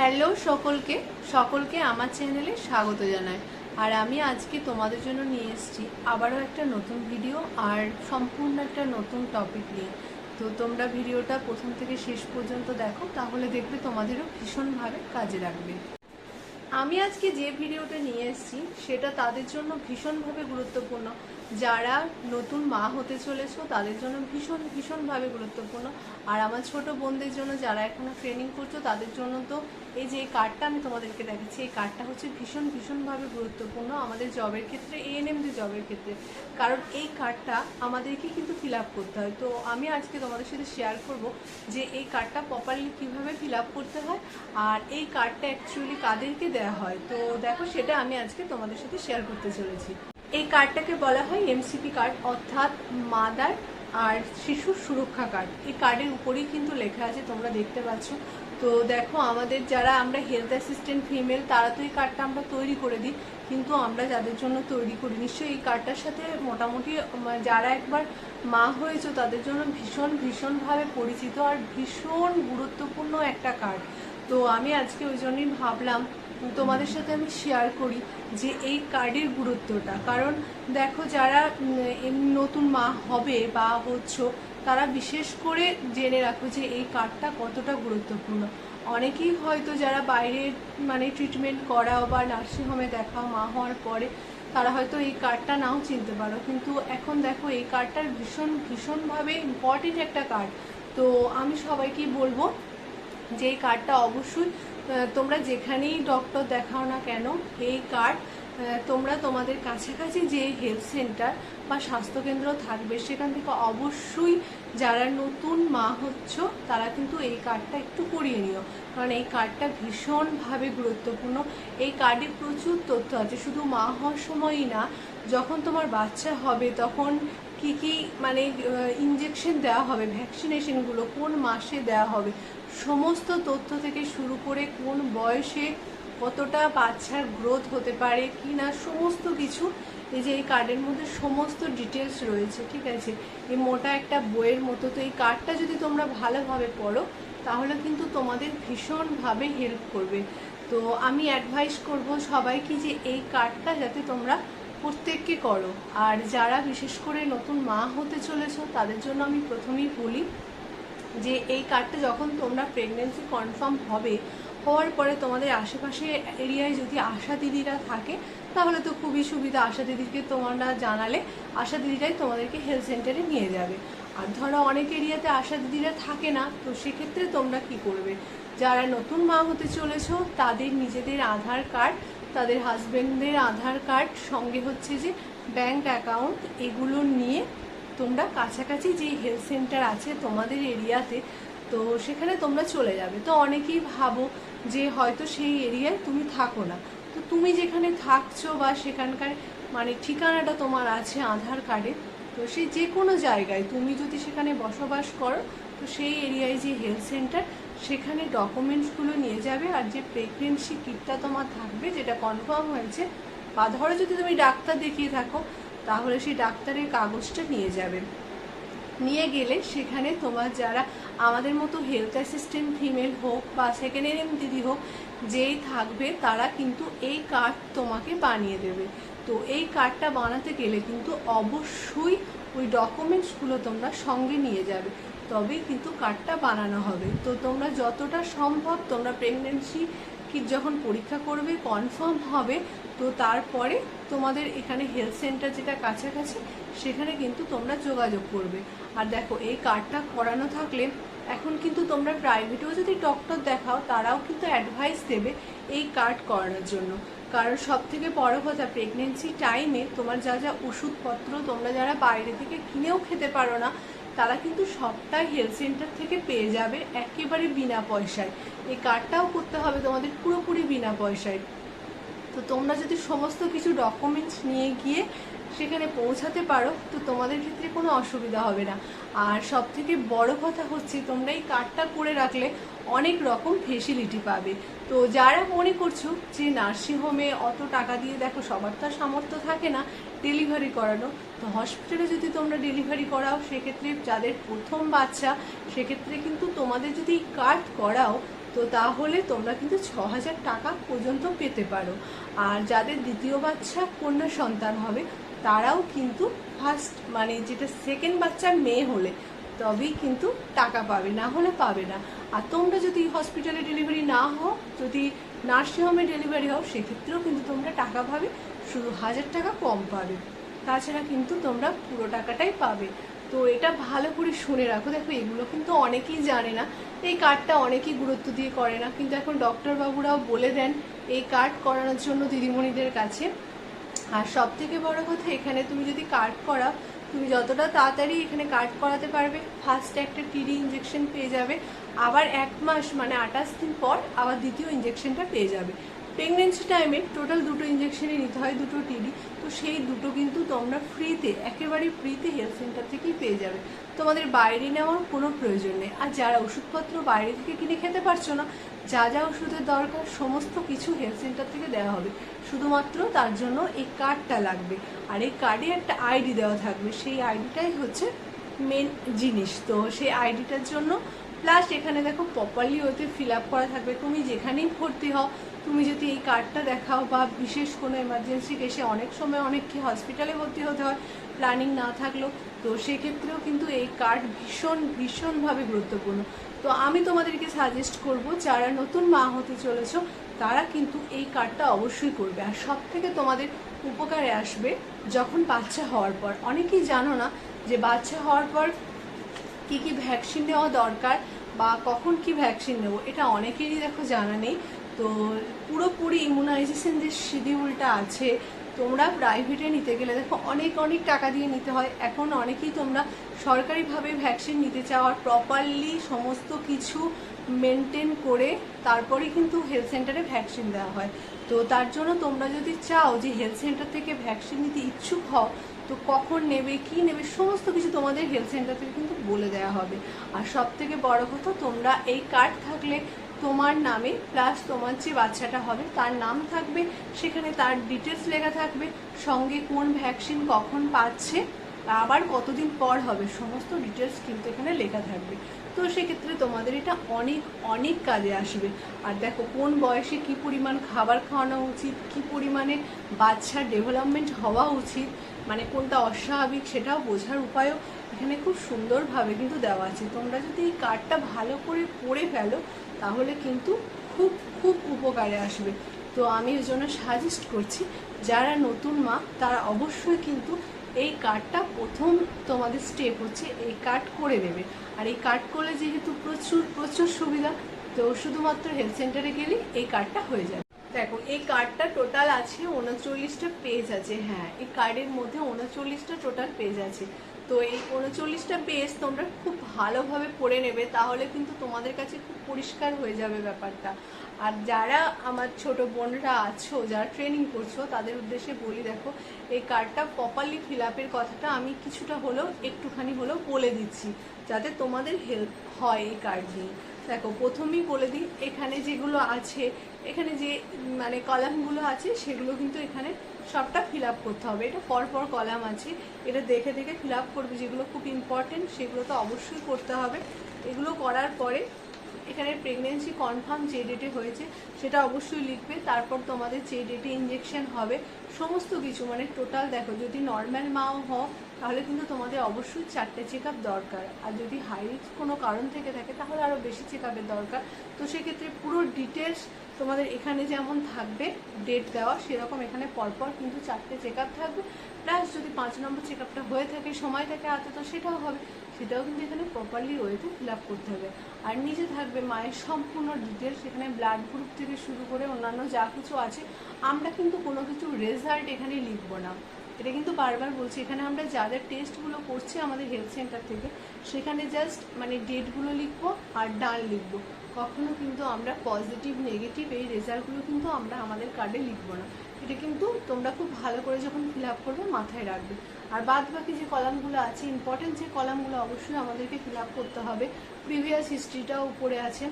Hello সকলকে সকলকে আমার চ্যানেলে স্বাগত জানাই। আর আমি আজকে তোমাদের জন্য নিয়ে এসেছি আবারও একটা নতুন ভিডিও আর সম্পূর্ণ একটা নতুন টপিক নিয়ে। তো তোমরা ভিডিওটা প্রথম থেকে শেষ পর্যন্ত দেখো, তাহলে দেখবে তোমাদেরও ভীষণভাবে কাজে লাগবে। আমি আজকে যে ভিডিওটা নিয়ে এসেছি, সেটা তাদের জন্য ভীষণভাবে গুরুত্বপূর্ণ। যারা নতুন মা হতে চলেছো, তাদের জন্য ভীষণ, ভীষণভাবে গুরুত্বপূর্ণ। আর আমার ছোট বোনদের জন্য যারা এখনও ট্রেনিং করছ, তাদের জন্য তো এই যে কার্ডটা আমি তোমাদেরকে দেখাচ্ছি, এই কার্ডটা হচ্ছে ভীষণ, ভীষণভাবে গুরুত্বপূর্ণ আমাদের জবের ক্ষেত্রে এএনএম যে জবের ক্ষেত্রে। কারণ এই কার্ডটা আমাদেরকে কিন্তু ফিল আপ করতে হয়। তো আমি আজকে তোমাদের সাথে শেয়ার করব যে এই কার্ডটা প্রপারলি কীভাবে ফিল আপ করতে হয় আর এই কার্ডটা অ্যাকচুয়ালি কাদেরকে দেওয়া হয়। তো দেখো, সেটা আমি আজকে তোমাদের সাথে শেয়ার করতে চলেছি। এই কার্ডটাকে বলা হয় এমসিপি কার্ড অর্থাৎ মাদার আর শিশুর সুরক্ষা কার্ড এই কার্ডের উপরেই কিন্তু লেখা আছে, তোমরা দেখতে পাচ্ছ। তো দেখো, আমাদের যারা আমরা হেলথ অ্যাসিস্ট্যান্ট ফিমেল তারা তো এই কার্ডটা আমরা তৈরি করে দিই। কিন্তু আমরা যাদের জন্য তৈরি করি, নিশ্চয়ই এই কার্ডটার সাথে মোটামুটি যারা একবার মা হয়েছে, তাদের জন্য ভীষণ, ভীষণভাবে পরিচিত আর ভীষণ গুরুত্বপূর্ণ একটা কার্ড তো আমি আজকে ওই জন্যই ভাবলাম তোমাদের সাথে আমি শেয়ার করি যে এই কার্ডের গুরুত্বটা। কারণ দেখো যারা নতুন মা হবে বা হচ্ছ, তারা বিশেষ করে জেনে রাখো যে এই কার্ডটা কতটা গুরুত্বপূর্ণ। অনেকেই হয়তো যারা বাইরে মানে ট্রিটমেন্ট করাও বা নার্সিংহোমে দেখাও মা হওয়ার পরে, তারা হয়তো এই কার্ডটা নাও চিনতে পারো। কিন্তু এখন দেখো এই কার্ডটার ভীষণ, ভীষণভাবে ইম্পর্টেন্ট একটা কার্ড তো আমি সবাইকেই বলব যে এই কার্ডটা অবশ্যই তোমরা যেখানেই ডক্টর দেখাও না কেন, এই কার্ড তোমরা তোমাদের কাছাকাছি যে হেলথ সেন্টার বা স্বাস্থ্যকেন্দ্র থাকবে, সেখান থেকে অবশ্যই যারা নতুন মা হচ্ছ, তারা কিন্তু এই কার্ডটা একটু করিয়ে নিও। কারণ এই কার্ডটা ভীষণভাবে গুরুত্বপূর্ণ। এই কার্ডে প্রচুর তথ্য আছে। শুধু মা হওয়ার সময়ই না যখন তোমার বাচ্চা হবে, তখন কি কি মানে ইঞ্জেকশন দেওয়া হবে ভ্যাকসিনেশনগুলো কোন মাসে দেওয়া হবে, সমস্ত তথ্য থেকে শুরু করে কোন বয়সে কতটা বাচ্চার গ্রোথ হতে পারে, কি না, সমস্ত কিছু এই যে এই কার্ডের মধ্যে সমস্ত ডিটেলস রয়েছে, ঠিক আছে? এই মোটা একটা বইয়ের মতো, তো এই কার্ডটা যদি তোমরা ভালোভাবে পড়ো, তাহলে কিন্তু তোমাদের ভীষণভাবে হেল্প করবে। তো আমি অ্যাডভাইস করব সবাইকে যে এই কার্ডটা যাতে তোমরা প্রত্যেককে করো। আর যারা বিশেষ করে নতুন মা হতে চলেছো, তাদের জন্য আমি প্রথমেই বলি যে, এই কার্ডটা যখন তোমরা প্রেগনেন্সি কনফার্ম হবে, হওয়ার পরে তোমাদের আশেপাশে এরিয়ায় যদি আশা দিদিরা থাকে, তাহলে তো খুবই সুবিধা। আশা দিদিকে তোমরা জানালে, আশা দিদিরাই তোমাদেরকে হেলথ সেন্টারে নিয়ে যাবে। আর ধরো অনেক এরিয়াতে আশা দিদিরা থাকে না, তো সেক্ষেত্রে তোমরা কি করবে? যারা নতুন মা হতে চলেছ, তাদের নিজেদের আধার কার্ড, তাদের হাজবেন্ডদের আধার কার্ড, সঙ্গে হচ্ছে যে ব্যাংক অ্যাকাউন্ট এগুলো নিয়ে তোমরা কাছাকাছি যে হেলথ সেন্টার আছে তোমাদের এরিয়াতে তো সেখানে তোমরা চলে যাবে। তো অনেকেই ভাবো যে হয়তো সেই এরিয়ায় তুমি থাকো না। তো তুমি যেখানে থাকছো বা সেখানকার মানে ঠিকানাটা তোমার আছে আধার কার্ডে তো সেই যে কোনো জায়গায় তুমি যদি সেখানে বসবাস করো, তো সেই এরিয়ায় যে হেলথ সেন্টার সেখানে ডকুমেন্টসগুলো নিয়ে যাবে আর যে প্রেগনেন্সি কিটটা তোমার থাকবে, যেটা কনফার্ম হয়েছে, বা ধরো যদি তুমি ডাক্তার দেখিয়ে থাকো, তাহলে সেই ডাক্তারের কাগজটা নিয়ে যাবে। নিয়ে গেলে সেখানে তোমার যারা আমাদের মতো হেলথ অ্যাসিস্ট্যান্ট ফিমেল হোক বা সেকেন্ড এম দিদি হোক, যেই থাকবে, তারা কিন্তু এই কার্ড তোমাকে বানিয়ে দেবে। তো এই কার্ডটা বানাতে গেলে কিন্তু অবশ্যই ওই ডকুমেন্টসগুলো তোমরা সঙ্গে নিয়ে যাবে। তবেই কিন্তু কার্ডটা বানানো হবে। তো তোমরা যতটা সম্ভব তোমরা প্রেগনেন্সি কি যখন পরীক্ষা করবে কনফার্ম হবে, তো তারপরে তোমাদের এখানে হেলথ সেন্টার যেটা কাছাকাছি, সেখানে কিন্তু তোমরা যোগাযোগ করবে। আর দেখো, এই কার্ডটা করানো থাকলে এখন কিন্তু তোমরা প্রাইভেটেও যদি ডক্টর দেখাও, তারাও কিন্তু অ্যাডভাইস দেবে এই কার্ড করানোর জন্য। কারণ সব থেকে বড় কথা প্রেগনেন্সি টাইমে তোমার যা যা ওষুধপত্র তোমরা যারা বাইরে থেকে কিনেও খেতে পারো না, তারা কিন্তু সবটাই হেলথ সেন্টার থেকে পেয়ে যাবে একেবারে বিনা পয়সায়। এই কার্ডটাও করতে হবে তোমাদের পুরোপুরি বিনা পয়সায়। তো তোমরা যদি সমস্ত কিছু ডকুমেন্টস নিয়ে গিয়ে সেখানে পৌঁছাতে পারো, তো তোমাদের ক্ষেত্রে কোনো অসুবিধা হবে না। আর সব থেকে বড় কথা হচ্ছে, তোমরা এই কার্ডটা করে রাখলে অনেক রকম ফেসিলিটি পাবে। তো যারা মনে করছ যে নার্সিংহোমে অত টাকা দিয়ে দেখো সবার তো সামর্থ্য থাকে না ডেলিভারি করানো, তো হসপিটালে যদি তোমরা ডেলিভারি করাও, সেক্ষেত্রে যাদের প্রথম বাচ্চা, সেক্ষেত্রে কিন্তু তোমাদের যদি কার্ড করাও, তো তাহলে তোমরা কিন্তু ছ হাজার টাকা পর্যন্ত পেতে পারো। আর যাদের দ্বিতীয় বাচ্চা, কন্যা সন্তান হবে তারাও কিন্তু ফার্স্ট মানে যেটা সেকেন্ড বাচ্চার মেয়ে হলে, তবেই কিন্তু টাকা পাবে, না হলে পাবে না। আর তোমরা যদি হসপিটালে ডেলিভারি না হও, যদি নার্সিংহোমে ডেলিভারি হও, সেক্ষেত্রেও কিন্তু তোমরা টাকা পাবে, শুধু হাজার টাকা কম পাবে। তাছাড়া কিন্তু তোমরা পুরো টাকাটাই পাবে। তো এটা ভালো করে শুনে রাখো। দেখো, এগুলো কিন্তু অনেকেই জানে না। এই কার্ডটা অনেকেই গুরুত্ব দিয়ে করে না। কিন্তু এখন ডক্টর বাবুরাও বলে দেন, এই কার্ড করানোর জন্য দিদিমণিদের কাছে। আর সব থেকে বড় কথা, এখানে তুমি যদি কার্ড করাও, তুমি যতটা তাড়াতাড়ি এখানে কার্ড করাতে পারবে ফার্স্ট একটা টিডি ইঞ্জেকশন পেয়ে যাবে, আবার এক মাস মানে আঠাশ দিন পর আবার দ্বিতীয় ইঞ্জেকশনটা পেয়ে যাবে। প্রেগনেন্সি টাইমে টোটাল দুটো ইঞ্জেকশনই নিতে হয়, দুটো টিডি তো সেই দুটো কিন্তু তোমরা ফ্রিতে একেবারে ফ্রিতে হেলথ সেন্টার থেকেই পেয়ে যাবে। তোমাদের বাইরে নেওয়ার কোনো প্রয়োজন নেই। আর যারা ওষুধপত্র বাইরে থেকে কিনে খেতে পারছ না যা যা ওষুধের দরকার, সমস্ত কিছু হেলথ সেন্টার থেকে দেওয়া হবে। শুধুমাত্র তার জন্য এই কার্ডটা লাগবে। আর এই কার্ডে একটা আইডি দেওয়া থাকবে। সেই আইডিটাই হচ্ছে মেন জিনিস। তো সেই আইডিটার জন্য প্লাস এখানে দেখো প্রপারলি ওতে ফিল আপ করা থাকবে। তুমি যেখানেই ভর্তি হও, তুমি যদি এই কার্ডটা দেখাও বা বিশেষ কোনো এমার্জেন্সি কেসে অনেক সময় অনেককে হসপিটালে ভর্তি হতে হয় প্ল্যানিং না থাকলেও, তো সেক্ষেত্রেও কিন্তু এই কার্ড ভীষণ, ভীষণভাবে গুরুত্বপূর্ণ। তো আমি তোমাদেরকে সাজেস্ট করব, যারা নতুন মা হতে চলেছ, তারা কিন্তু এই কার্ডটা অবশ্যই করবে। আর সব থেকে তোমাদের উপকারে আসবে যখন বাচ্চা হওয়ার পর। অনেকেই জানো না যে বাচ্চা হওয়ার পর কি কি ভ্যাকসিন নেওয়া দরকার বা কখন কি ভ্যাকসিন নেব, এটা অনেকেরই দেখো জানা নেই। তো পুরোপুরি ইমিউনাইজেশন যে শিডিউলটা আছে তোমরা প্রাইভেটে নিতে গেলে দেখো অনেক অনেক টাকা দিয়ে নিতে হয়। এখন অনেকেই তোমরা সরকারিভাবে ভ্যাকসিন নিতে চাও আর প্রপারলি সমস্ত কিছু মেনটেন করে তারপরে কিন্তু হেলথ সেন্টারে ভ্যাকসিন দেওয়া হয়। তো তার জন্য তোমরা যদি চাও যে হেলথ সেন্টার থেকে ভ্যাকসিন নিতে ইচ্ছুক হও, তো কখন নেবে, কি নেবে, সমস্ত কিছু তোমাদের হেলথ সেন্টার থেকে কিন্তু বলে দেওয়া হবে। আর সব থেকে বড় কথা, তোমরা এই কার্ড থাকলে তোমার নামে প্লাস তোমার যে বাচ্চাটা হবে, তার নাম থাকবে, সেখানে তার ডিটেলস লেখা থাকবে, সঙ্গে কোন ভ্যাকসিন কখন পাচ্ছে, আবার কতদিন পর হবে, সমস্ত ডিটেলস কিন্তু এখানে লেখা থাকবে। তো সেক্ষেত্রে তোমাদের এটা অনেক অনেক কাজে আসবে। আর দেখো, কোন বয়সে কি পরিমাণ খাবার খাওয়ানো উচিত, কি পরিমাণে বাচ্চার ডেভেলপমেন্ট হওয়া উচিত মানে কোনটা অস্বাভাবিক সেটাও বোঝার উপায়ও এখানে খুব সুন্দরভাবে কিন্তু দেওয়া আছে। তোমরা যদি এই কার্ডটা ভালো করে পড়ে ফেলো তাহলে কিন্তু খুব খুব উপকারে আসবে। তো আমি ওই জন্য সাজেস্ট করছি, যারা নতুন মা, তারা অবশ্যই কিন্তু এই কার্ডটা প্রথম তোমাদের স্টেপ হচ্ছে এই কার্ড করে দেবে। আর এই কার্ড করলে যেহেতু প্রচুর প্রচুর সুবিধা, তো শুধুমাত্র হেলথ সেন্টারে গেলে এই কার্ডটা হয়ে যাবে। দেখো, এই কার্ডটা টোটাল আছে উনচল্লিশটা পেজ আছে। হ্যাঁ এই কার্ডের মধ্যে উনচল্লিশটা টোটাল পেজ আছে। তো এই উনচল্লিশটা পেজ তোমরা খুব ভালোভাবে পড়ে নেবে, তাহলে কিন্তু তোমাদের কাছে খুব পরিষ্কার হয়ে যাবে ব্যাপারটা। আর যারা আমার ছোট বোনরা আছো, যারা ট্রেনিং করছ, তাদের উদ্দেশ্যে বলি দেখো, এই কার্ডটা প্রপারলি ফিল আপের কথাটা আমি কিছুটা হলেও, একটুখানি হলেও বলে দিচ্ছি, যাতে তোমাদের হেল্প হয় এই কার্ড নিয়ে। দেখো, প্রথমেই বলে দিই, এখানে যেগুলো আছে, এখানে যে মানে কলামগুলো আছে, সেগুলো কিন্তু এখানে সবটা ফিল আপ করতে হবে। এটা পর পর কলাম আছে। এটা দেখে দেখে ফিল আপ করবে। যেগুলো খুব ইম্পর্টেন্ট সেগুলো তো অবশ্যই করতে হবে। এগুলো করার পরে এখানে প্রেগনেন্সি কনফার্ম যে ডেটে হয়েছে, সেটা অবশ্যই লিখবে। তারপর তোমাদের যে ডেটে ইঞ্জেকশন হবে, সমস্ত কিছু মানে টোটাল দেখো, যদি নর্মাল মাও হও, তাহলে কিন্তু তোমাদের অবশ্যই চারটে চেক দরকার। আর যদি হাই কোনো কারণ থেকে থাকে, তাহলে আরও বেশি চেক দরকার। তো সেক্ষেত্রে পুরো ডিটেলস তোমাদের এখানে যেমন থাকবে ডেট দেওয়া, সেরকম এখানে পরপর কিন্তু চারটে চেক থাকবে। প্লাস যদি পাঁচ নম্বর চেক হয়ে থাকে, সময় থাকে হাতে, তো সেটাও হবে। সেটাও কিন্তু এখানে প্রপারলি ওয়েতে ফিল করতে হবে। আর নিচে থাকবে মায়ের সম্পূর্ণ ডিটেলস এখানে ব্লাড গ্রুপ থেকে শুরু করে অন্যান্য যা কিছু আছে। আমরা কিন্তু কোনো কিছু রেজাল্ট এখানে লিখব না। এটা কিন্তু বারবার বলছি, এখানে আমরা যা যা টেস্টগুলো করছি আমাদের হেলথ সেন্টার থেকে, সেখানে জাস্ট মানে ডেটগুলো লিখব আর ডান লিখব। কখনো কিন্তু আমরা পজিটিভ নেগেটিভ এই রেজাল্টগুলো কিন্তু আমরা আমাদের কার্ডে লিখব না। এটা কিন্তু তোমরা খুব ভালো করে যখন ফিল আপ করবে মাথায় রাখবে। আর বাদ বাকি যে কলামগুলো আছে ইম্পর্টেন্ট যে কলামগুলো অবশ্যই আমাদেরকে ফিল আপ করতে হবে। প্রিভিয়াস হিস্ট্রিটাও উপরে আছে।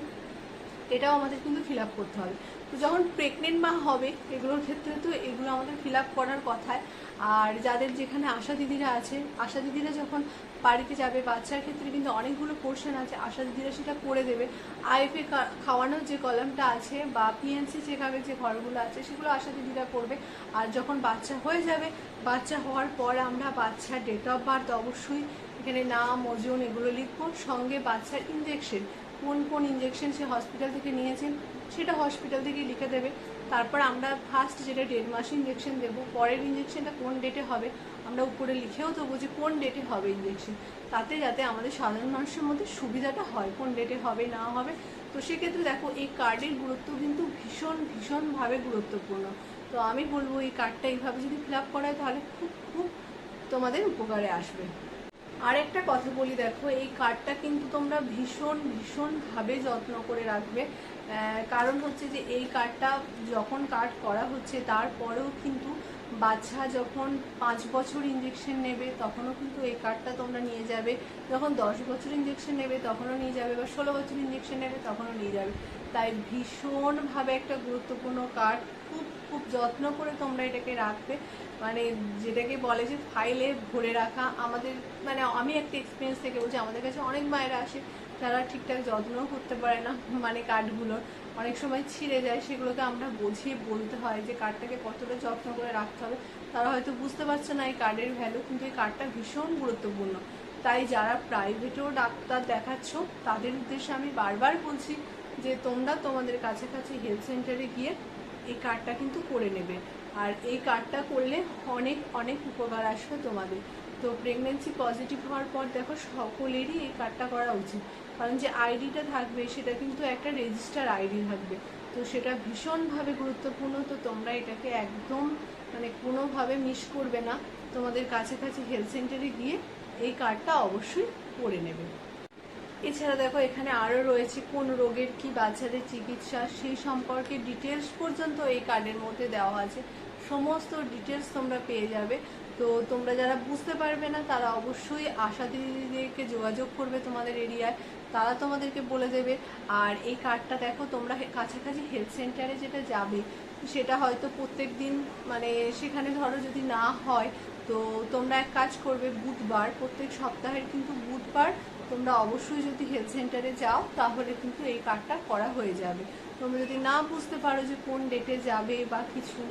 এটাও আমাদের কিন্তু ফিল করতে হবে। তো যখন প্রেগনেন্ট মা হবে, এগুলোর ক্ষেত্রে তো এগুলো আমাদের ফিল করার কথায় আর যাদের যেখানে আশা দিদিরা আছে, আশা দিদিরা যখন বাড়িতে যাবে, বাচ্চার ক্ষেত্রে কিন্তু অনেকগুলো পোর্শন আছে, আশা দিদিরা সেটা করে দেবে। আইএফএ খাওয়ানোর যে কলমটা আছে বা পিএনসি চেকআপের যে ঘরগুলো আছে, সেগুলো আশা দিদিরা করবে। আর যখন বাচ্চা হয়ে যাবে, বাচ্চা হওয়ার পর আমরা বাচ্চার ডেট অফ বার্থ অবশ্যই এখানে নাম, ওজন এগুলো লিখব। সঙ্গে বাচ্চার ইঞ্জেকশন কোন কোন ইঞ্জেকশন সে হসপিটাল থেকে নিয়েছেন, সেটা হসপিটাল থেকে লিখে দেবে। তারপর আমরা ফার্স্ট যেটা দেড় মাসে ইঞ্জেকশন দেবো, পরের ইঞ্জেকশনটা কোন ডেটে হবে, আমরা উপরে লিখেও দেবো যে কোন ডেটে হবে ইঞ্জেকশন তাতে যাতে আমাদের সাধারণ মানুষের মধ্যে সুবিধাটা হয়, কোন ডেটে হবে, না হবে। তো সেক্ষেত্রে দেখো, এই কার্ডের গুরুত্ব কিন্তু ভীষণ, ভীষণভাবে গুরুত্বপূর্ণ। তো আমি বলব, এই কার্ডটা এইভাবে যদি ফিল আপ করা হয়, তাহলে খুব খুব তোমাদের উপকারে আসবে। আর একটা কথা বলি, দেখো, এই কার্ডটা কিন্তু তোমরা ভীষণ ভীষণভাবে যত্ন করে রাখবে। কারণ হচ্ছে যে এই কার্ডটা যখন কার্ড করা হচ্ছে, তারপরেও কিন্তু বাচ্চা যখন পাঁচ বছর ইঞ্জেকশন নেবে, তখনও কিন্তু এই কার্ডটা তোমরা নিয়ে যাবে। যখন দশ বছর ইঞ্জেকশন নেবে, তখনও নিয়ে যাবে, বা ষোলো বছর ইঞ্জেকশন নেবে, তখনও নিয়ে যাবে। তাই ভীষণভাবে একটা গুরুত্বপূর্ণ কার্ড। খুব যত্ন করে তোমরা এটাকে রাখবে। মানে যেটাকে বলে যে ফাইলে ভরে রাখা। আমাদের মানে আমি একটা এক্সপিরিয়েন্স থেকে বলছি, আমাদের কাছে অনেক মায়েরা আসে তারা ঠিকঠাক যত্নও করতে পারে না মানে কার্ডগুলোর অনেক সময় ছিঁড়ে যায়, সেগুলোকে আমরা বুঝিয়ে বলতে হয় যে কার্ডটাকে কতটা যত্ন করে রাখতে হবে। তারা হয়তো বুঝতে পারছে না এই কার্ডের ভ্যালু কিন্তু এই কার্ডটা ভীষণ গুরুত্বপূর্ণ। তাই যারা প্রাইভেটেও ডাক্তার দেখাচ্ছ, তাদের উদ্দেশ্যে আমি বারবার বলছি যে তোমরা তোমাদের কাছাকাছি হেলথ সেন্টারে গিয়ে এই কার্ডটা কিন্তু করে নেবে। আর এই কার্ডটা করলে অনেক অনেক উপকার আসবে তোমাদের। তো প্রেগনেন্সি পজিটিভ হওয়ার পর দেখো সকলেরই এই কার্ডটা করা উচিত। কারণ যে আইডিটা থাকবে, সেটা কিন্তু একটা রেজিস্টার আইডি থাকবে। তো সেটা ভীষণভাবে গুরুত্বপূর্ণ। তো তোমরা এটাকে একদম মানে কোনোভাবে মিস করবে না। তোমাদের কাছাকাছি হেলথ সেন্টারে গিয়ে এই কার্ডটা অবশ্যই করে নেবে। এছাড়া দেখো, এখানে আরও রয়েছে কোন রোগের কি বাচ্চাদের চিকিৎসা, সেই সম্পর্কে ডিটেলস পর্যন্ত এই কার্ডের মধ্যে দেওয়া আছে। সমস্ত ডিটেলস তোমরা পেয়ে যাবে। তো তোমরা যারা বুঝতে পারবে না, তারা অবশ্যই আশা দিদিদেরকে যোগাযোগ করবে তোমাদের এরিয়ায়। তারা তোমাদেরকে বলে দেবে। আর এই কার্ডটা দেখো, তোমরা কাছাকাছি হেলথ সেন্টারে যেটা যাবে, সেটা হয়তো প্রত্যেক দিন মানে সেখানে ধরো যদি না হয়, তো তোমরা এক কাজ করবে, বুধবার, প্রত্যেক সপ্তাহের কিন্তু বুধবার তোমরা অবশ্যই যদি হেলথ সেন্টারে যাও, তাহলে কিন্তু এই কার্ডটা করা হয়ে যাবে। তোমরা যদি না বুঝতে পারো যে কোন ডেটে যাবে বা কিছু,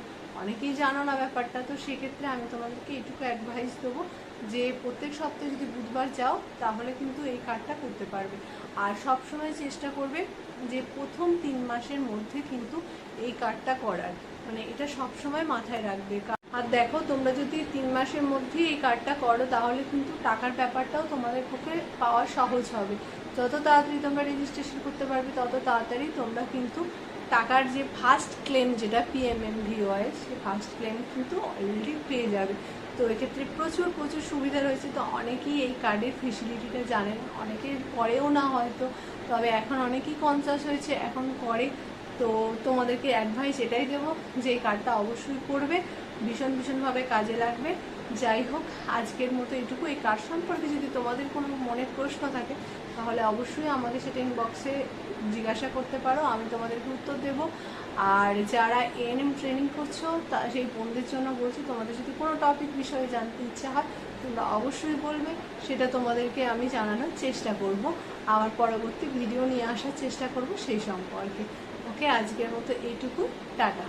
অনেকেই জানো না ব্যাপারটা, তো সেক্ষেত্রে আমি তোমাদেরকে এটুকু অ্যাডভাইস দেবো যে প্রত্যেক সপ্তাহে যদি বুধবার যাও, তাহলে কিন্তু এই কার্ডটা করতে পারবে। আর সব সময় চেষ্টা করবে যে প্রথম তিন মাসের মধ্যে কিন্তু এই কার্ডটা করার। মানে এটা সব সময় মাথায় রাখবে। আর দেখো, তোমরা যদি তিন মাসের মধ্যে এই কার্ডটা করো, তাহলে কিন্তু টাকার ব্যাপারটাও তোমাদের পক্ষে পাওয়া সহজ হবে। যত তাড়াতাড়ি তোমরা রেজিস্ট্রেশন করতে পারবে, তত তাড়াতাড়ি তোমরা কিন্তু টাকার যে ফার্স্ট ক্লেম যেটা পিএমএমভিওয়াই সে ফার্স্ট ক্লেম কিন্তু অলরেডি পেয়ে যাবে। তো এক্ষেত্রে প্রচুর প্রচুর সুবিধা রয়েছে। তো অনেকেই এই কার্ডের ফেসিলিটিটা জানেন অনেকে করেও না হয়তো। তবে এখন অনেকেই কনসাস হয়েছে, এখন করে। তো তোমাদেরকে অ্যাডভাইস এটাই দেবো যে এই কার্ডটা অবশ্যই করবে। ভীষণ ভীষণভাবে কাজে লাগবে। যাই হোক, আজকের মতো এটুকু। এই কার্ড সম্পর্কে যদি তোমাদের কোনো মনের প্রশ্ন থাকে, তাহলে অবশ্যই আমাকে সেটা ইনবক্সে জিজ্ঞাসা করতে পারো, আমি তোমাদেরকে উত্তর দেবো। আর যারা এএনএম ট্রেনিং করছ, তা সেই বোনদের জন্য বলছি, তোমাদের যদি কোনো টপিক বিষয়ে জানতে ইচ্ছা হয়, তোমরা অবশ্যই বলবে, সেটা তোমাদেরকে আমি জানানোর চেষ্টা করব। আবার পরবর্তী ভিডিও নিয়ে আসার চেষ্টা করব সেই সম্পর্কে। ওকে, আজকের মতো এইটুকু টাটা।